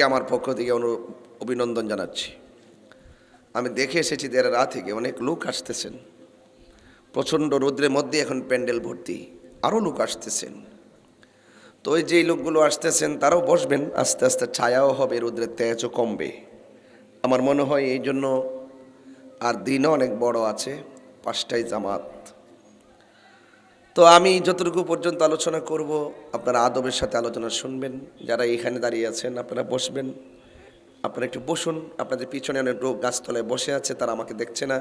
আমার পক্ষ থেকে অনু, অভিনন্দন জানাচ্ছি। আমি দেখে এসেছি দেড় রাত থেকে অনেক লোক আসতেছেন। প্রচণ্ড রৌদ্রের মধ্যে এখন প্যান্ডেল ভর্তি আরও লোক আসতেছেন। তো ওই যেই লোকগুলো আসতেছেন, তারাও বসবেন, আস্তে আস্তে ছায়াও হবে, রৌদ্রের তেজও কমবে। আমার মনে হয় এই জন্য আর দিনও অনেক বড় আছে পাঁচটাই জামাত। তো আমি যতটুকু পর্যন্ত আলোচনা করব, আপনারা আদবের সাথে আলোচনা শুনবেন। যারা এখানে দাঁড়িয়ে আছেন, আপনারা বসবেন। আপনারা একটু বসুন। আপনাদের পিছনে অনেক লোক গাছতলায় বসে আছে, তারা আমাকে দেখছে না।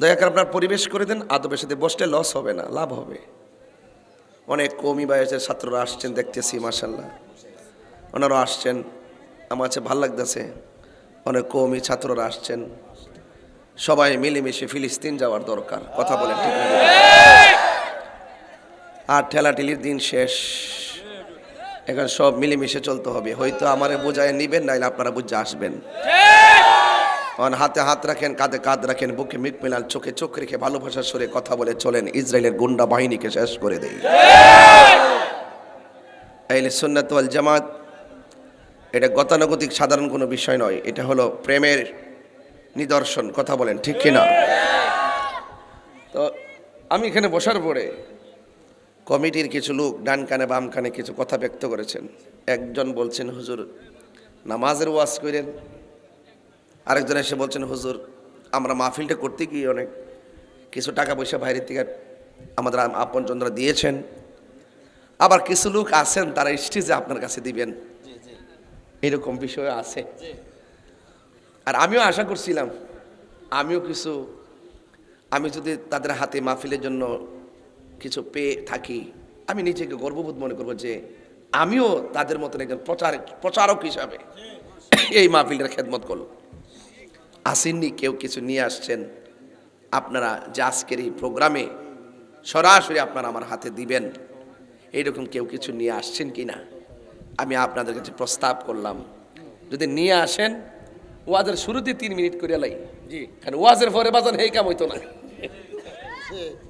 দয়া করে আপনার পরিবেশ করে দেন, আদবের সাথে বসলে লস হবে না, লাভ হবে। অনেক কমই বয়সের ছাত্ররা আসছেন, দেখতেছি মাসাল্লাহ ওনারা আসছেন। আমার কাছে ভালো লাগতেছে, অনেক কমই ছাত্ররা আসছেন। সবাই মিলেমিশে ফিলিস্তিন যাওয়ার দরকার, কথা বলেন ঠিক? আর ঠেলাঠেলির দিন শেষ। এখন সব মিলেমিশে চলতে হবে। হয়তো আমারে বোঝায় নিবেন, নাইলে আপনারা বুঝে আসবেন। কারণ হাতে হাত রাখেন, কাঁধে কাঁধ রাখেন, বুকে মিট মিলাল চোখে চোখ রেখে ভালোবাসার সরে কথা বলে চলেন। ইসরায়েলের গুন্ডা বাহিনীকে শেষ করে দেই। আইলে সুন্নাত ওয়াল জামাত, এটা গতানুগতিক সাধারণ কোনো বিষয় নয়। এটা হলো প্রেমের নিদর্শন, কথা বলেন ঠিক কিনা? তো আমি এখানে বসার পরে কমিটির কিছু লোক ডান কানে বাম কানে কিছু কথা ব্যক্ত করেছেন। একজন বলছেন হুজুর নামাজের ওয়াজ করেন আরেকজন এসে বলছেন হুজুর আমরা মাহফিলটা করতে গিয়ে অনেক কিছু টাকা পয়সা বাইরের থেকে আমাদের আপনজনরা দিয়েছেন। আবার কিছু লোক আছেন তারা স্টেজে আপনার কাছে দিবেন। এরকম বিষয় আছে। আর আমিও আশা করছিলাম আমিও কিছু আমি যদি তাদের হাতে মাহফিলের জন্য কিছু পেয়ে থাকি। আমি নিজেকে গর্ববোধ মনে করব যে আমিও তাদের মতন একজন প্রচার, প্রচারক হিসাবে এই মাহফিলের খেদমত করল আসেননি, কেউ কিছু নিয়ে আসছেন। আপনারা যে আজকের এই প্রোগ্রামে সরাসরি আপনারা আমার হাতে দিবেন, এইরকম কেউ কিছু নিয়ে আসছেন কি না আমি আপনাদের কাছে প্রস্তাব করলাম। যদি নিয়ে আসেন, ওয়াজের শুরুতে তিন মিনিট করে লাই। জি, কারণ ওয়াজের পরে বাজান এই কাম হইতো না।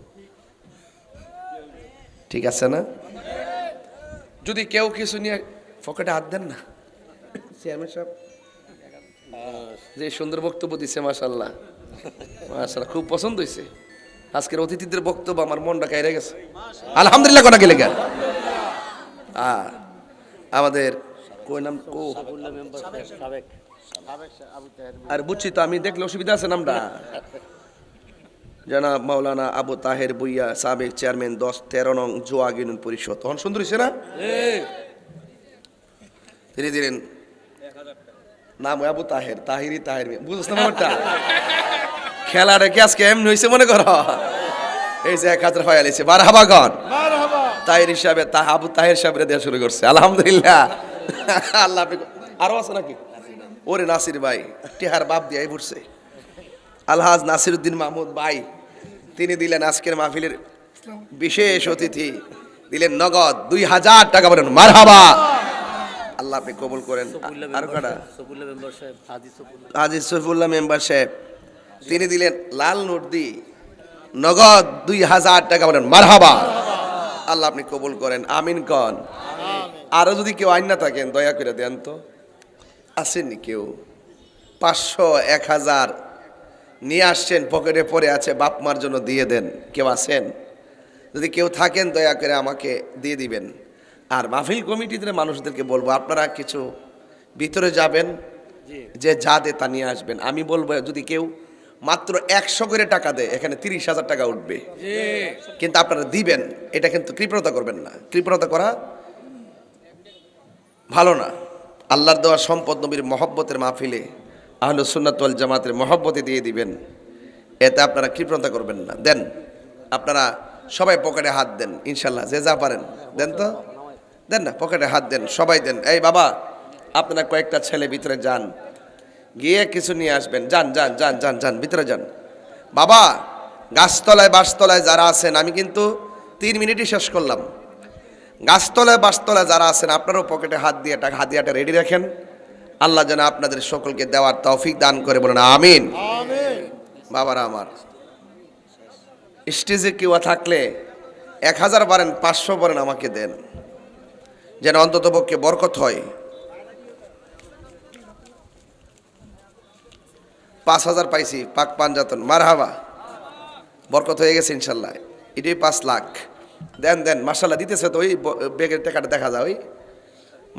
ঠিক আছে না? যদি কেউ কিছু নিয়ে পকেটে হাত দেন না। চেয়ারম্যান সাহেব। যে সুন্দর বক্তব্য দিচ্ছে মাসাল্লাহ মাসাল্লাহ খুব পছন্দ হয়েছে আজকের অতিথিদের বক্তব্য আমার মনটা কাইরে গেছে। আলহামদুলিল্লাহ কোনা গেলে গেল? আর আমাদের কই নাম? কো? আর বুঝছি তো আমি দেখলে অসুবিধা আছে নামটা। জনাব মাওলানা আবু তাহের বুইয়া সাবেক চেয়ারম্যান দশ তেরো নং জোয়া ইউনিয়ন পরিষদ। তখন সুন্দর হয়েছে না ধীরে ধীরে। নাম আবু তাহের তাহিরি তাহের বুঝছ না ব্যাপারটা? খেলাটা কি আজকে এমনি হয়েছে মনে করো? এই যে এক হাজার হয়ে আলিছে বার হাবাগন তাহির হিসাবে তা আবু তাহের সাহেবের দেওয়া শুরু করছে। আলহামদুলিল্লাহ। আল্লাহ আরও আছে নাকি? ওরে নাসির ভাই টিহার বাপ দিয়ে পড়ছে আলহাজ নাসিরুদ্দিন মাহমুদ ভাই তিনি দিলেন আজকের মাহফিলের বিশেষ অতিথি দিলেন নগদ দুই হাজার টাকা বলেন মারহাবা। আল্লাহ আপনি কবুল করেন। আর কটা সফুল্লাহ মেম্বার সাহেব সফুল্লাহ মেম্বার সাহেব তিনি দিলেন লাল নোট দি নগদ দুই হাজার টাকা বলেন মারহাবা। আল্লাহ আপনি কবুল করেন আমিন কন। আরও যদি কেউ আইন না থাকেন দয়া করে দেন তো। আসেননি কেউ। পাঁচশো এক হাজার নিয়ে আসছেন পকেটে পড়ে আছে বাপ মার জন্য দিয়ে দেন কেউ আছেন? যদি কেউ থাকেন দয়া করে আমাকে দিয়ে দিবেন। আর মাহফিল কমিটিতে মানুষদেরকে বলব আপনারা কিছু ভিতরে যাবেন যে যা দে তা নিয়ে আসবেন। আমি বলব যদি কেউ মাত্র একশো করে টাকা দেয় এখানে তিরিশ হাজার টাকা উঠবে। কিন্তু আপনারা দিবেন এটা কিন্তু কৃপণতা করবেন না। কৃপণতা করা ভালো না। আল্লাহর দেওয়া সম্পদ নবীর মহব্বতের মাহফিলে আহল সুন্নাতল জামাতের মহব্বতে দিয়ে দিবেন। এতে আপনারা কৃপণতা করবেন না। দেন, আপনারা সবাই পকেটে হাত দেন ইনশাল্লাহ যে যা পারেন। দেন তো? দেন না, পকেটে হাত দেন, সবাই দেন। এই বাবা, আপনারা কয়েকটা ছেলে ভিতরে যান। গিয়ে কিছু নিয়ে আসবেন। যান যান যান যান যান, ভিতরে যান। বাবা, গাছতলায় বাসতলায় যারা আছেন, আমি কিন্তু তিন মিনিটই শেষ করলাম। গাছতলায় বাসতলায় যারা আছেন, আপনারাও পকেটে হাত দিয়ে টাকা হাতিয়াটা রেডি রাখেন। আল্লাহ যেন আপনাদের সকলকে দেওয়ার তৌফিক দান করে বলেন আমিন। বাবারা আমার স্টেজে কেউ থাকলে এক হাজার বারেন পাঁচশো বারেন আমাকে দেন। যেন অন্তত পক্ষে বরকত হয়। পাঁচ হাজার পাইছি পাক পাঞ্জাতন মার হাবা বরকত হয়ে গেছে ইনশাল্লাহ। এটাই পাঁচ লাখ। দেন দেন মার্শাল্লাহ দিতেছে তো ওই বেগের টাকাটা দেখা যায় ওই।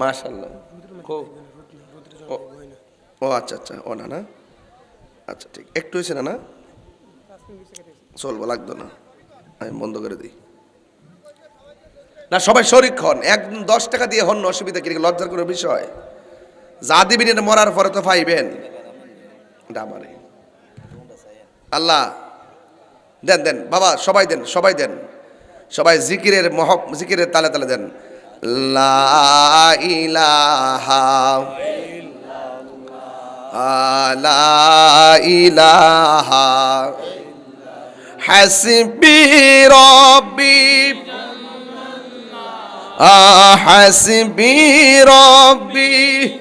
মার্শাল্লাহ খুব ও আচ্ছা আচ্ছা ও না না? আচ্ছা ঠিক। একটু হয়েছে না না? চলবো, লাগতো না। আমি বন্ধ করে দিই। না, সবাই শরিক হন। একদম দশ টাকা দিয়ে হন, অসুবিধা কি? লজ্জার কোনো বিষয়? যা দিবেন মরার পরে তো পাইবেন। এটা আমারে আল্লাহ, দেন দেন, বাবা, সবাই দেন সবাই দেন। সবাই জিকিরের মহ, জিকিরের তালে তালে দেন। লা ইলাহা لا إله حسبي ربي حسبي ربي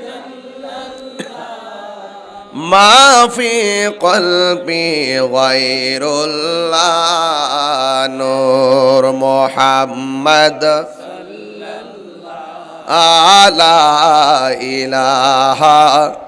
ما في قلبي غير الله نور محمد صلى الله لا إله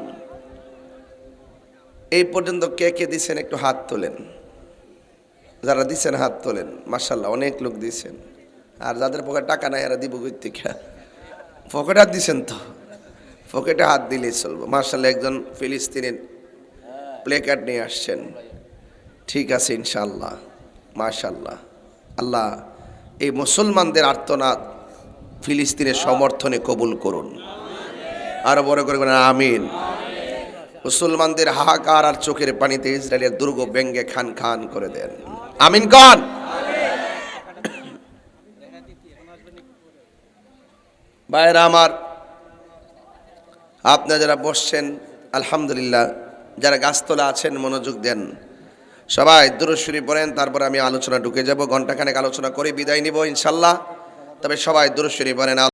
এই পর্যন্ত কে কে দিছেন একটু হাত তোলেন। যারা দিছেন হাত তোলেন মাশাল্লাহ অনেক লোক দিছেন আর যাদের পকেটে টাকা নাই, এরা দিব থেকে? পকেটে হাত দিছেন তো? পকেটে হাত দিলেই চলবো। মার্শাল্লাহ একজন ফিলিস্তিনের প্লে কার্ড নিয়ে আসছেন। ঠিক আছে ইনশাল্লাহ মাশাল্লাহ আল্লাহ, এই মুসলমানদের আর্তনাদ ফিলিস্তিনের সমর্থনে কবুল করুন। আরও বড় করে আমিন। মুসলমানদের হাহাকার আর চোখের পানিতে ইসরায়েলের দুর্গ ব্যঙ্গে খান খান করে দেন। আমিন কন? ভাইরা আমার, আপনারা যারা বসছেন, আলহামদুলিল্লাহ, যারা গাছতলা আছেন, মনোযোগ দেন। সবাই দূরস্বরী পড়েন, তারপর আমি আলোচনা ঢুকে যাব ঘন্টাখানেক আলোচনা করে বিদায় নিব ইনশাল্লাহ। তবে সবাই দূরস্বরী পড়েন